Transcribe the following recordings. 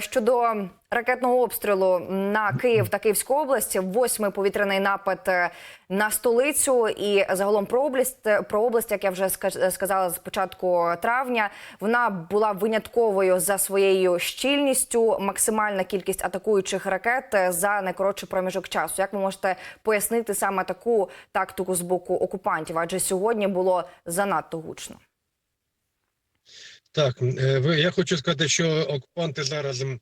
Щодо ракетного обстрілу на Київ та Київську область, восьмий повітряний напад е, на столицю і загалом про область, про область, як я вже ска- сказала з початку травня, вона була винятковою за своєю щільністю. Максимальна кількість атакуючих ракет е, за найкоротший проміжок часу. Як ви можете пояснити саме таку тактику з боку окупантів? Адже сьогодні було занадто гучно. Так, е, я хочу сказати, що окупанти зараз е,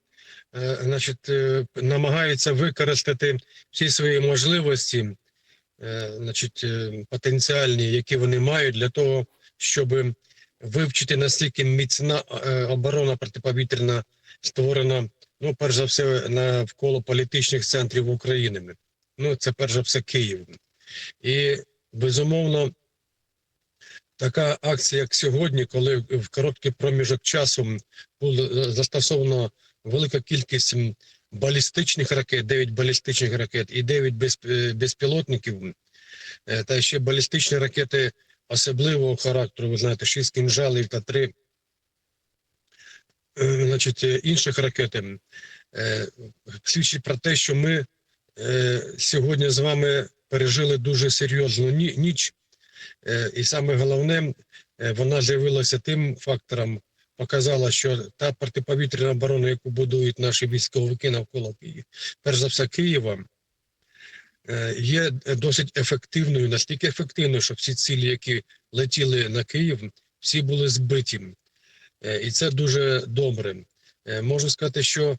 значить, е, намагаються використати всі свої можливості, значить, потенціальні, які вони мають, для того, щоб вивчити настільки міцна оборона протиповітряна створена, ну, перш за все, навколо політичних центрів України. Ну, це перш за все Київ. І безумовно. Така акція, як сьогодні, коли в короткий проміжок часу було застосовано велика кількість балістичних ракет, 9 балістичних ракет і 9 без, е, безпілотників, е, та ще балістичні ракети особливого характеру, ви знаєте, 6 кінжалів та 3 значить, е, інших ракет, е, свідчить про те, що ми е, сьогодні з вами пережили дуже серйозну ніч. Е, І саме головне, е, вона з'явилася тим фактором, показала, що та протиповітряна оборона, яку будують наші військовики навколо Києва, перш за все Києва, е, є досить ефективною, настільки ефективною, що всі цілі, які летіли на Київ, всі були збиті. І це дуже добре. Можу сказати, що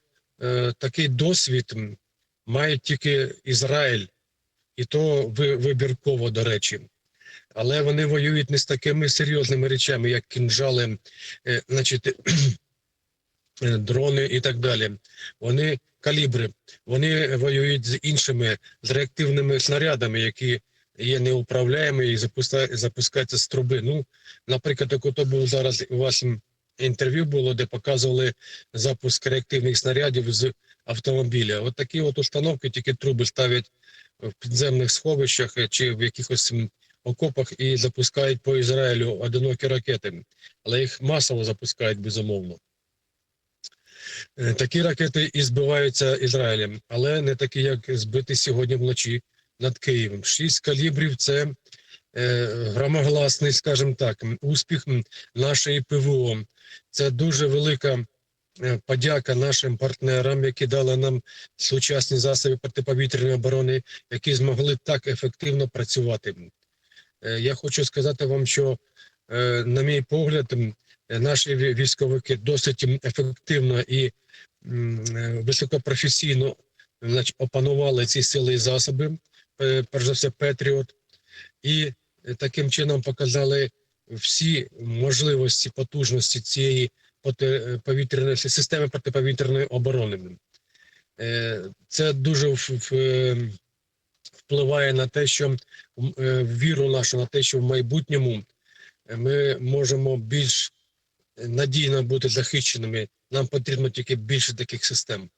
такий досвід має тільки Ізраїль, і то вибірково, до речі але вони воюють не з такими серйозними речами, як кінжали, е, значить, е, дрони і так далі. Вони калібри, вони воюють з іншими з реактивними снарядами, які є неуправляємі і запускаються з труби. Ну, наприклад, як ото був зараз у вас інтерв'ю було, де показували запуск реактивних снарядів з автомобіля. От такі от установки тільки труби ставлять в підземних сховищах е, чи в якихось окопах і запускають по Ізраїлю одинокі ракети, але їх масово запускають безумовно. Е, Такі ракети і збиваються Ізраїлем, але не такі, як збиті сьогодні вночі над Києвом. Шість калібрів це е, громогласний, скажімо так, успіх нашої ПВО. Це дуже велика е, подяка нашим партнерам, які дали нам сучасні засоби протиповітряної оборони, які змогли так ефективно працювати. Е, Я хочу сказати вам, що, е, на мій погляд, наші військовики досить ефективно і е, високопрофесійно опанували ці сили і засоби, перш за все, Петріот, і таким чином показали всі можливості, потужності цієї поти- е, повітряної системи протиповітряної оборони. Це дуже в- в- е, впливає на те, що е, віру нашу на те, що в майбутньому е, ми можемо більш надійно бути захищеними. Нам потрібно тільки більше таких систем.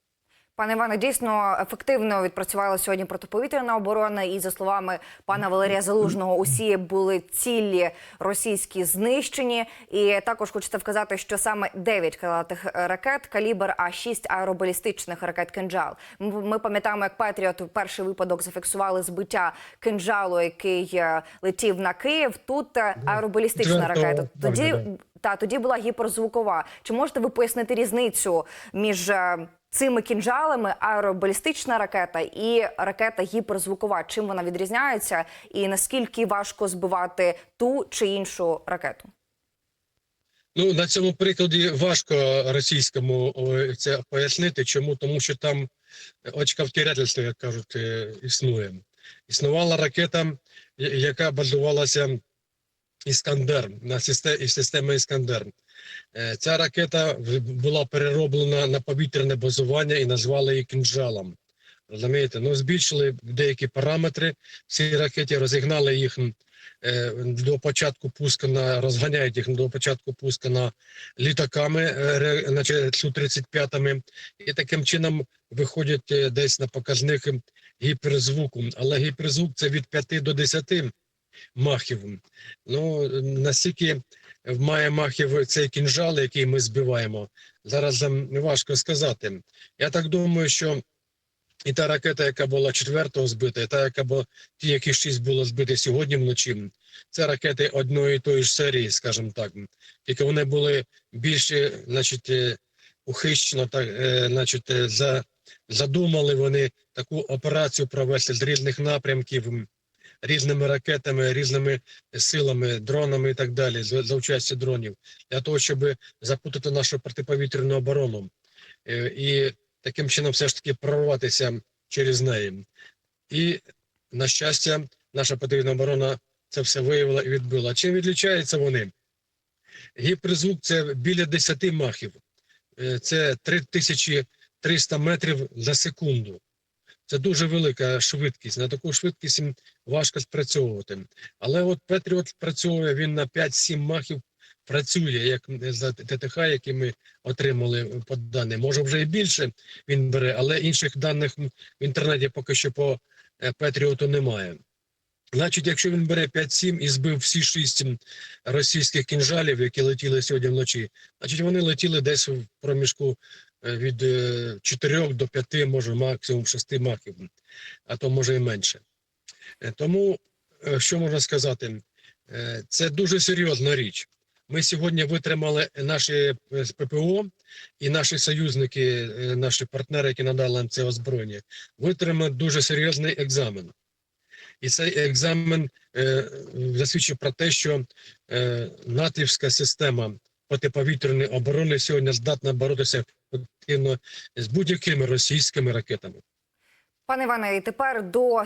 Пане Іване, дійсно ефективно відпрацювала сьогодні протиповітряна оборона. І за словами пана Валерія Залужного, усі були цілі російські знищені. І також хочеться вказати, що саме 9 крилатих ракет калібр, а 6 аеробалістичних ракет кинджал. Ми, пам'ятаємо, як Петріот перший випадок зафіксували збиття кинджалу, який е, летів на Київ. Тут е, аеробалістична ракета. Тоді та тоді була гіперзвукова. Чи можете ви пояснити різницю між е, цими кінжалами, аеробалістична ракета і ракета гіперзвукова? Чим вона відрізняється, і наскільки важко збивати ту чи іншу ракету? Ну на цьому прикладі важко російському це пояснити. Чому? Тому що там очка втирательства, як кажуть, е, існує. Існувала ракета, яка базувалася Іскандер на системи Іскандер. Е, Ця ракета була перероблена на повітряне базування і назвали її кінжалом. Розумієте? Ну, збільшили деякі параметри ці ракеті, розігнали їх е, до початку пуску на розганяють їх до початку пуску на літаками, е, значить, Су-35, і таким чином виходять е, десь на показник гіперзвуку. Але гіперзвук це від 5 до 10 махів. Ну, настільки має махів цей кінжал, який ми збиваємо, зараз важко сказати. Я так думаю, що і та ракета, яка була 4-го збита, і та, яка була ті, які шість було збиті сьогодні вночі, це ракети одної і тої ж серії, скажімо так. Тільки вони були більше, значить, е, ухищено, так, е, значить, е, за, задумали вони таку операцію провести з різних напрямків, різними ракетами, різними силами, дронами і так далі, за, участі дронів, для того, щоб запутати нашу протиповітряну оборону. Е, І таким чином все ж таки прорватися через неї. І, на щастя, наша протиповітряна оборона це все виявила і відбила. Чим відлічаються вони? Гіперзвук це біля 10 махів. Е, Це 3300 метрів за секунду. Це дуже велика швидкість. На таку швидкість їм важко спрацьовувати. Але от Петріот працює, він на 5-7 махів працює, як за ТТХ, які ми отримали по даним. Може вже і більше він бере, але інших даних в інтернеті поки що по е, Петріоту немає. Значить, якщо він бере 5-7 і збив всі шість російських кінжалів, які летіли сьогодні вночі, значить вони летіли десь в проміжку від 4 до 5, може максимум 6 махів, а то може і менше. Е, Тому, е, що можна сказати, Е, це дуже серйозна річ. Ми сьогодні витримали наші е, ППО і наші союзники, е, наші партнери, які надали нам це озброєння, витримали дуже серйозний екзамен. І цей екзамен е, засвідчив про те, що е, натівська система протиповітряної оборони сьогодні здатна боротися ефективно з будь-якими російськими ракетами. Пане Іване, і тепер до